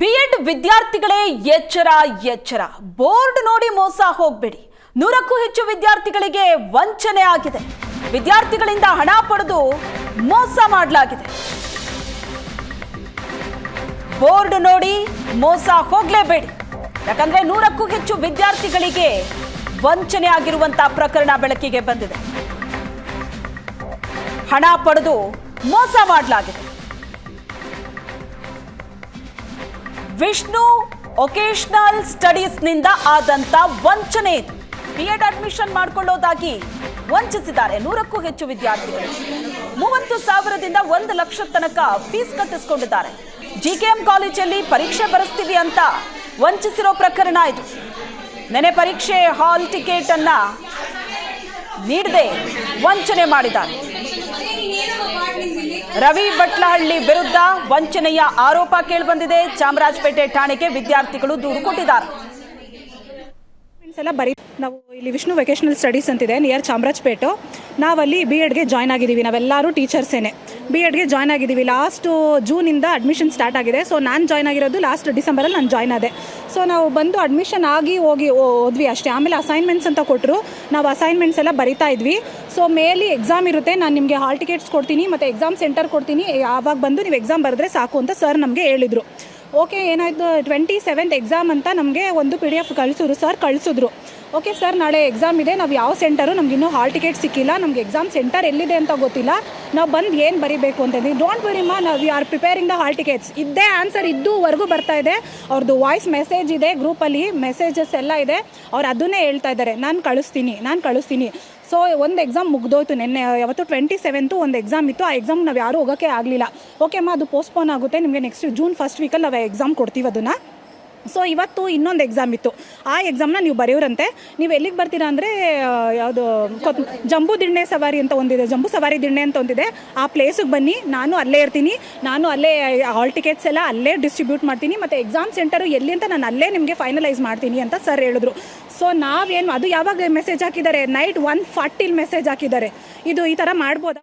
B Ed ವಿದ್ಯಾರ್ಥಿಗಳೇ ಎಚ್ಚರ ಎಚ್ಚರ. ಬೋರ್ಡ್ ನೋಡಿ ಮೋಸ ಹೋಗ್ಬೇಡಿ. ನೂರಕ್ಕೂ ಹೆಚ್ಚು ವಿದ್ಯಾರ್ಥಿಗಳಿಗೆ ವಂಚನೆ ಆಗಿದೆ. ವಿದ್ಯಾರ್ಥಿಗಳಿಂದ ಹಣ ಪಡೆದು ಮೋಸ ಮಾಡಲಾಗಿದೆ. ಬೋರ್ಡ್ ನೋಡಿ ಮೋಸ ಹೋಗ್ಲೇಬೇಡಿ. ಯಾಕಂದ್ರೆ ನೂರಕ್ಕೂ ಹೆಚ್ಚು ವಿದ್ಯಾರ್ಥಿಗಳಿಗೆ ವಂಚನೆ ಆಗಿರುವಂತಹ ಪ್ರಕರಣ ಬೆಳಕಿಗೆ ಬಂದಿದೆ. ಹಣ ಪಡೆದು ಮೋಸ ಮಾಡಲಾಗಿದೆ. ವಿಷ್ಣು ಒಕೇಶನಲ್ ಸ್ಟಡೀಸ್ನಿಂದ ಆದಂತ ವಂಚನೆ ಬಿ ಎಡ್ ಅಡ್ಮಿಷನ್ ಮಾಡಿಕೊಳ್ಳೋದಾಗಿ ವಂಚಿಸಿದ್ದಾರೆ. ನೂರಕ್ಕೂ ಹೆಚ್ಚು ವಿದ್ಯಾರ್ಥಿಗಳು. ಮೂವತ್ತು ಸಾವಿರದಿಂದ ಒಂದು ಲಕ್ಷ ತನಕ ಫೀಸ್ ಕಟ್ಟಿಸ್ಕೊಂಡಿದ್ದಾರೆ. ಎಂ ಕಾಲೇಜಲ್ಲಿ ಪರೀಕ್ಷೆ ಬರೆಸ್ತೀವಿ ಅಂತ ವಂಚಿಸಿರೋ ಪ್ರಕರಣ ಇದು. ನೆನೆ ಪರೀಕ್ಷೆ ಹಾಲ್ ಟಿಕೆಟ್ ಅನ್ನ ನೀಡದೆ ವಂಚನೆ ಮಾಡಿದ್ದಾರೆ. ರವಿ ಬಟ್ಲಹಳ್ಳಿ ವಿರುದ್ಧ ವಂಚನೆಯ ಆರೋಪ ಕೇಳಿಬಂದಿದೆ. ಚಾಮರಾಜಪೇಟೆ ಠಾಣೆಗೆ ವಿದ್ಯಾರ್ಥಿಗಳು ದೂರು ಕೊಟ್ಟಿದ್ದಾರೆ. ಎಲ್ಲ ಬರೀ ನಾವು ಇಲ್ಲಿ ವಿಷ್ಣು ವೆಕೇಶನಲ್ ಸ್ಟಡೀಸ್ ಅಂತಿದೆ ನಿಯರ್ ಚಾಮರಾಜಪೇಟು. ನಾವಲ್ಲಿ ಬಿ ಎಡ್ಗೆ ಜಾಯ್ನ್ ಆಗಿದ್ದೀವಿ. ನಾವೆಲ್ಲರೂ ಟೀಚರ್ಸೇನೆ ಬಿ ಎಡ್ಗೆ ಜಾಯ್ನ್ ಆಗಿದ್ದೀವಿ. ಲಾಸ್ಟು ಜೂನಿಂದ ಅಡ್ಮಿಷನ್ ಸ್ಟಾರ್ಟ್ ಆಗಿದೆ. ಸೊ ನಾನು ಜಾಯ್ನ್ ಆಗಿರೋದು ಲಾಸ್ಟ್ ಡಿಸೆಂಬರಲ್ಲಿ ನಾನು ಜಾಯ್ನ್ ಆದೆ. ಸೊ ನಾವು ಬಂದು ಅಡ್ಮಿಷನ್ ಆಗಿ ಹೋಗಿ ಹೋದ್ವಿ ಅಷ್ಟೇ. ಆಮೇಲೆ ಅಸೈನ್ಮೆಂಟ್ಸ್ ಅಂತ ಕೊಟ್ಟರು ನಾವು ಅಸೈನ್ಮೆಂಟ್ಸ್ ಎಲ್ಲ ಬರಿತಾ ಇದ್ವಿ. ಸೊ ಮೇಲಿ ಎಕ್ಸಾಮ್ ಇರುತ್ತೆ. ನಾನು ನಿಮಗೆ ಹಾಲ್ ಟಿಕೆಟ್ಸ್ ಕೊಡ್ತೀನಿ ಮತ್ತು ಎಕ್ಸಾಮ್ ಸೆಂಟರ್ ಕೊಡ್ತೀನಿ. ಆವಾಗ ಬಂದು ನೀವು ಎಕ್ಸಾಮ್ ಬರೆದ್ರೆ ಸಾಕು ಅಂತ ಸರ್ ನಮಗೆ ಹೇಳಿದರು. ಓಕೆ ಏನಾಯಿತು? ಟ್ವೆಂಟಿ ಸೆವೆಂತ್ ಎಕ್ಸಾಮ್ ಅಂತ ನಮಗೆ ಒಂದು ಪಿ ಡಿ ಎಫ್ ಕಳಿಸಿದ್ರು. ಸರ್ ಕಳಿಸಿದ್ರು. ಓಕೆ ಸರ್ ನಾಳೆ ಎಕ್ಸಾಮ್ ಇದೆ. ನಾವು ಯಾವ ಸೆಂಟರು ನಮಗಿನ್ನೂ ಹಾಲ್ ಟಿಕೆಟ್ ಸಿಕ್ಕಿಲ್ಲ. ನಮಗೆ ಎಕ್ಸಾಮ್ ಸೆಂಟರ್ ಎಲ್ಲಿದೆ ಅಂತ ಗೊತ್ತಿಲ್ಲ. ನಾವು ಬಂದು ಏನು ಬರೀಬೇಕು ಅಂತಂದು ಡೋಂಟ್ ವರಿ ಮಾ, ನಾವು we are preparing the hall tickets ಇದ್ದೇ ಆನ್ಸರ್ ಇದ್ದೂವರೆಗೂ ಬರ್ತಾ ಇದೆ. ಅವ್ರದ್ದು ವಾಯ್ಸ್ ಮೆಸೇಜ್ ಇದೆ ಗ್ರೂಪಲ್ಲಿ ಮೆಸೇಜಸ್ ಎಲ್ಲ ಇದೆ. ಅವ್ರು ಅದನ್ನೇ ಹೇಳ್ತಾ ಇದ್ದಾರೆ. ನಾನು ಕಳಿಸ್ತೀನಿ ನಾನು ಕಳಿಸ್ತೀನಿ. ಸೊ ಒಂದು ಎಕ್ಸಾಮ್ ಮುಗ್ದೋಯ್ತು ನಿನ್ನೆ, ಯಾವತ್ತು ಟ್ವೆಂಟಿ ಸೆವೆಂತು ಒಂದು ಎಕ್ಸಾಮ್ ಇತ್ತು. ಆ ಎಕ್ಸಾಮ್ ನಾವು ಯಾರೂ ಹೋಗೋಕ್ಕೆ ಆಗಲಿಲ್ಲ. ಓಕೆ ಅಮ್ಮ ಅದು ಪೋಸ್ಟ್ಪೋನ್ ಆಗುತ್ತೆ. ನಿಮಗೆ ನೆಕ್ಸ್ಟ್ ಜೂನ್ ಫಸ್ಟ್ ವೀಕಲ್ಲಿ ನಾವು ಎಕ್ಸಾಮ್ ಕೊಡ್ತೀವಿ ಅದನ್ನು. ಸೊ ಇವತ್ತು ಇನ್ನೊಂದು ಎಕ್ಸಾಮ್ ಇತ್ತು. ಆ ಎಕ್ಸಾಮ್ನ ನೀವು ಬರೆಯೋರಂತೆ. ನೀವು ಎಲ್ಲಿಗೆ ಬರ್ತೀರಾ ಅಂದರೆ ಯಾವುದು, ಕೊತ್, ಜಂಬೂ ದಿಣ್ಣೆ ಸವಾರಿ ಅಂತ ಒಂದಿದೆ. ಜಂಬೂ ಸವಾರಿ ದಿಣ್ಣೆ ಅಂತ ಒಂದಿದೆ. ಆ ಪ್ಲೇಸಿಗೆ ಬನ್ನಿ. ನಾನು ಅಲ್ಲೇ ಇರ್ತೀನಿ. ನಾನು ಅಲ್ಲೇ ಹಾಲ್ ಟಿಕೆಟ್ಸ್ ಎಲ್ಲ ಅಲ್ಲೇ ಡಿಸ್ಟ್ರಿಬ್ಯೂಟ್ ಮಾಡ್ತೀನಿ. ಮತ್ತು ಎಕ್ಸಾಮ್ ಸೆಂಟರು ಎಲ್ಲಿ ಅಂತ ನಾನು ಅಲ್ಲೇ ನಿಮಗೆ ಫೈನಲೈಸ್ ಮಾಡ್ತೀನಿ ಅಂತ ಸರ್ ಹೇಳಿದ್ರು. ಸೊ ನಾವೇನು, ಅದು ಯಾವಾಗ ಮೆಸೇಜ್ ಹಾಕಿದ್ದಾರೆ? ನೈಟ್ ಒನ್ ಫಾರ್ಟಿಲಿ ಮೆಸೇಜ್ ಹಾಕಿದ್ದಾರೆ. ಇದು ಈ ಥರ ಮಾಡ್ಬೋದಾ?